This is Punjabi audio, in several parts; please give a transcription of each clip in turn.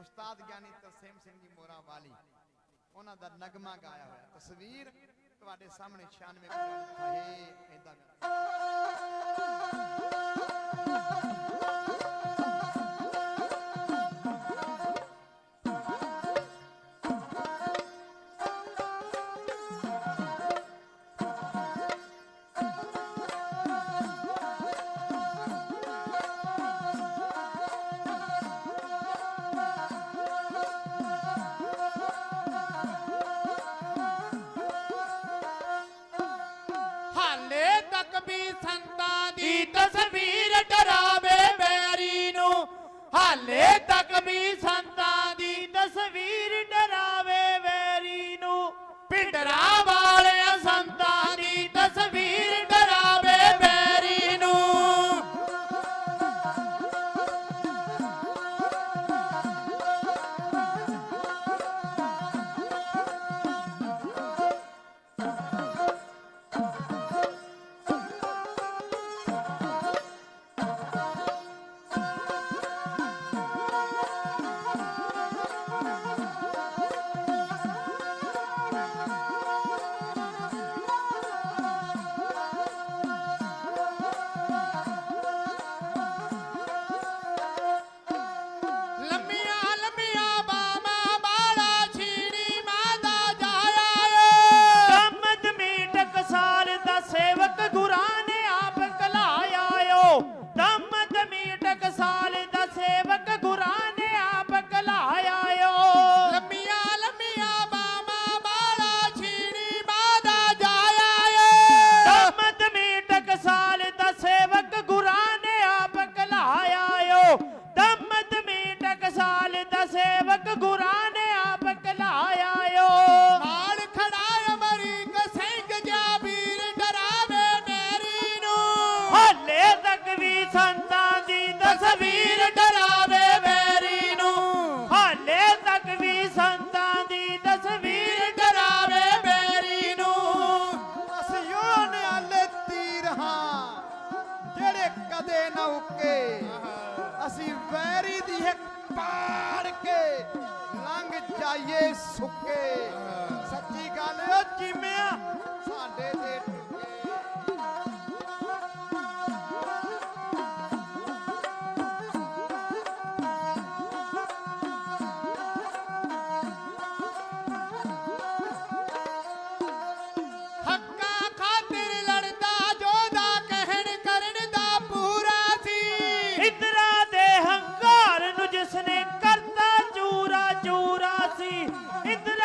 ਉਸਤਾਦ ਗਿਆਨੀ ਤਰਸੇਮ ਸਿੰਘ ਜੀ ਮੋਰਾ ਵਾਲੀ, ਉਹਨਾਂ ਦਾ ਨਗਮਾ ਗਾਇਆ ਹੋਇਆ। ਤਸਵੀਰ ਤੁਹਾਡੇ ਸਾਹਮਣੇ 96 ਹੈ ਇਹਦਾ ਸੰਤਾਂ ਦੀ ਤਸਵੀਰ ਡਰਾਵੇ ਬੈਰੀ ਨੂੰ। ਹਾਲੇ ਤੱਕ ਵੀ ਸੰਤ ਨਾਨਕ ਗੁਰਾਂ ਨੇ ਆਪ ਕਲਾਇਆ ਓ ਨਾਲ ਖੜਾ ਅਮਰੀਕ ਸਿੰਘ ਜਾ ਵੀਰ ਡਰਾਵੇ ਨੇਰੀ ਨੂੰ। ਹਾਲੇ ਤੱਕ ਵੀ ਸੰਤਾਂ ਦੀ ਤਸਵੀਰ ਡਰਾਵੇ ਵੈਰੀ ਨੂੰ। ਹਾਲੇ ਤੱਕ ਵੀ ਸੰਤਾਂ ਦੀ ਤਸਵੀਰ ਡਰਾਵੇ ਵੈਰੀ ਨੂੰ। ਅਸੀਂ ਉਹ ਨਿਆਲੇ ਤੀਰ ਹਾਂ ਜਿਹੜੇ ਕਦੇ ਨਾ ਉੱਕੇ। ਅਸੀਂ ਵੈਰੀ ਦੀ ਇੱਕ ਪਾੜ ਕੇ ਲੰਘ ਜਾਈਏ ਸੁੱਕੇ। ਸੱਚੀ ਗੱਲ ਓ ਜਿਵੇਂ ইন্দ্র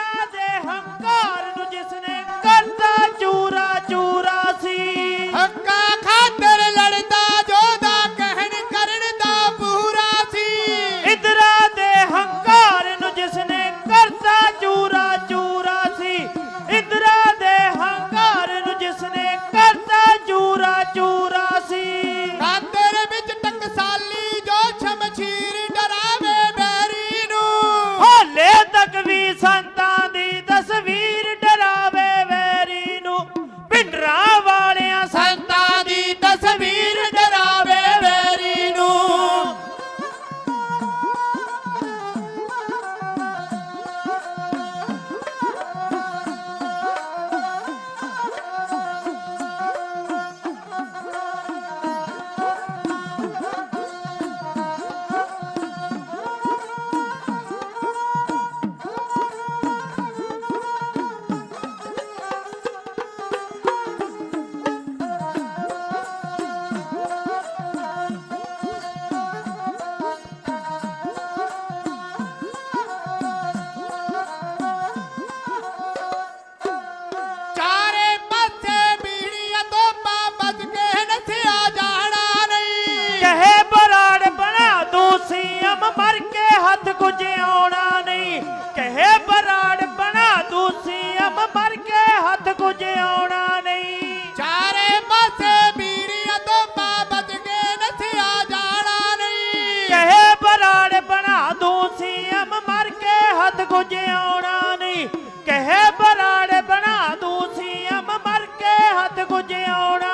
ਕੁਝ ਆਉਣਾ ਨਹੀਂ। ਕਹੇ ਬਰਾੜ ਬਣਾ ਦੂੰ ਸੀਐਮ ਮਰ ਕੇ ਹੱਥ ਕੁਝ ਆਉਣਾ